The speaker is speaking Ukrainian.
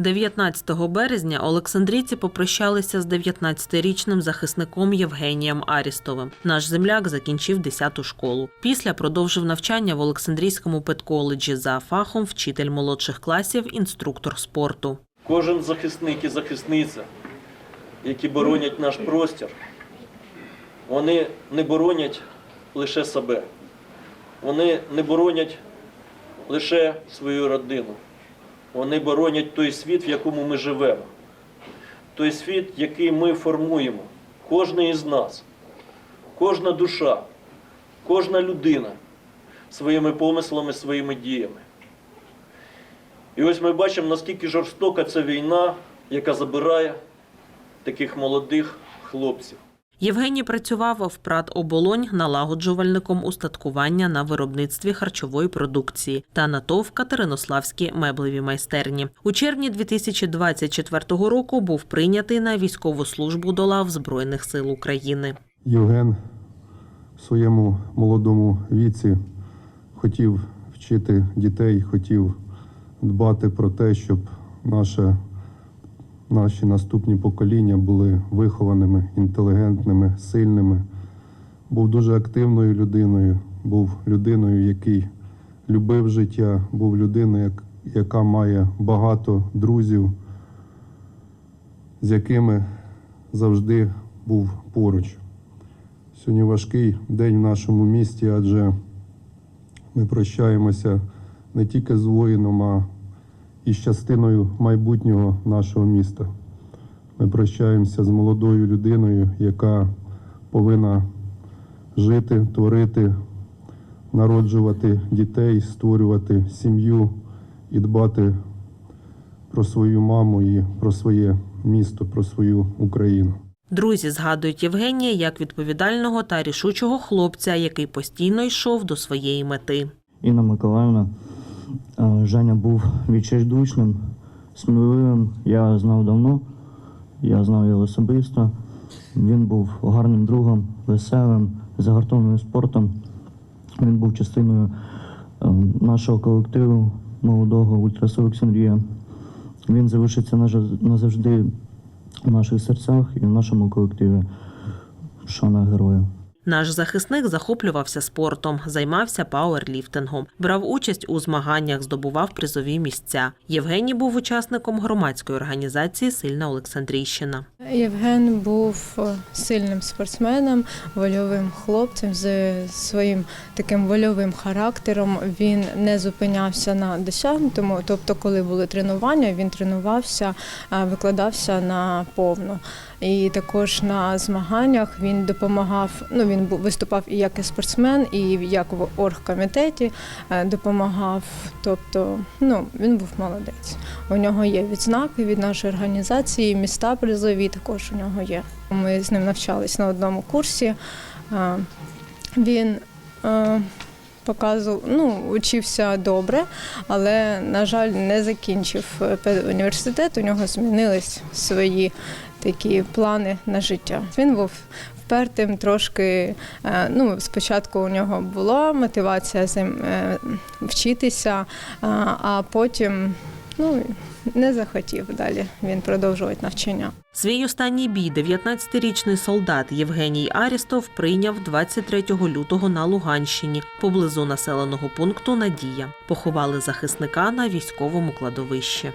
19 березня Олександрійці попрощалися з 19-річним захисником Євгенієм Арістовим. Наш земляк закінчив 10-ту школу. Після продовжив навчання в Олександрійському педколеджі за фахом вчитель молодших класів, інструктор спорту. Кожен захисник і захисниця, які боронять наш простір, вони не боронять лише себе. Вони не боронять лише свою родину. Вони боронять той світ, в якому ми живемо. Той світ, який ми формуємо. Кожен із нас, кожна душа, кожна людина своїми помислами, своїми діями. І ось ми бачимо, наскільки жорстока ця війна, яка забирає таких молодих хлопців. Євгеній працював в ПРАТ «Оболонь» налагоджувальником устаткування на виробництві харчової продукції та на ТОВ Катеринославські меблеві майстерні. У червні 2024 року був прийнятий на військову службу до лав Збройних сил України. Євген в своєму молодому віці хотів вчити дітей, хотів дбати про те, щоб наше, наші наступні покоління були вихованими, інтелігентними, сильними. Був дуже активною людиною, був людиною, який любив життя, був людиною, яка має багато друзів, з якими завжди був поруч. Сьогодні важкий день в нашому місті, адже ми прощаємося не тільки з воїном, а і з частиною майбутнього нашого міста. Ми прощаємося з молодою людиною, яка повинна жити, творити, народжувати дітей, створювати сім'ю і дбати про свою маму і про своє місто, про свою Україну. Друзі згадують Євгенія як відповідального та рішучого хлопця, який постійно йшов до своєї мети. Інна Миколаївна. Женя був відчайдушним, сміливим. Я знав давно, я знав його особисто. Він був гарним другом, веселим, загартованим спортом. Він був частиною е, нашого колективу молодого Ультрас Олександрія. Він залишиться назавжди в наших серцях і в нашому колективі. Шана героя. Наш захисник захоплювався спортом, займався пауерліфтингом, брав участь у змаганнях, здобував призові місця. Євгеній був учасником громадської організації Сильна Олександрійщина. Євген був е, сильним спортсменом, вольовим хлопцем з своїм таким вольовим характером. Він не зупинявся на досягнутому. Тобто, коли були тренування, він тренувався, е, викладався на повну. І також на змаганнях він допомагав. Ну він був виступав і як і спортсмен, і як в оргкомітеті е, допомагав. Тобто, ну він був молодець. У нього є відзнаки від нашої організації, міста призові також у нього є. Ми з ним навчались на одному курсі. Е, Він е, показував, ну, учився добре, але, на жаль, не закінчив е, педуніверситет. У нього змінились свої такі плани на життя. Він був впертим трошки. Ну, спочатку у нього була мотивація вчитися, а потім ну, не захотів далі він продовжувати навчання. Свій останній бій 19-річний солдат Євгеній Арістов прийняв 23 лютого на Луганщині поблизу населеного пункту Надія. Поховали захисника на військовому кладовищі.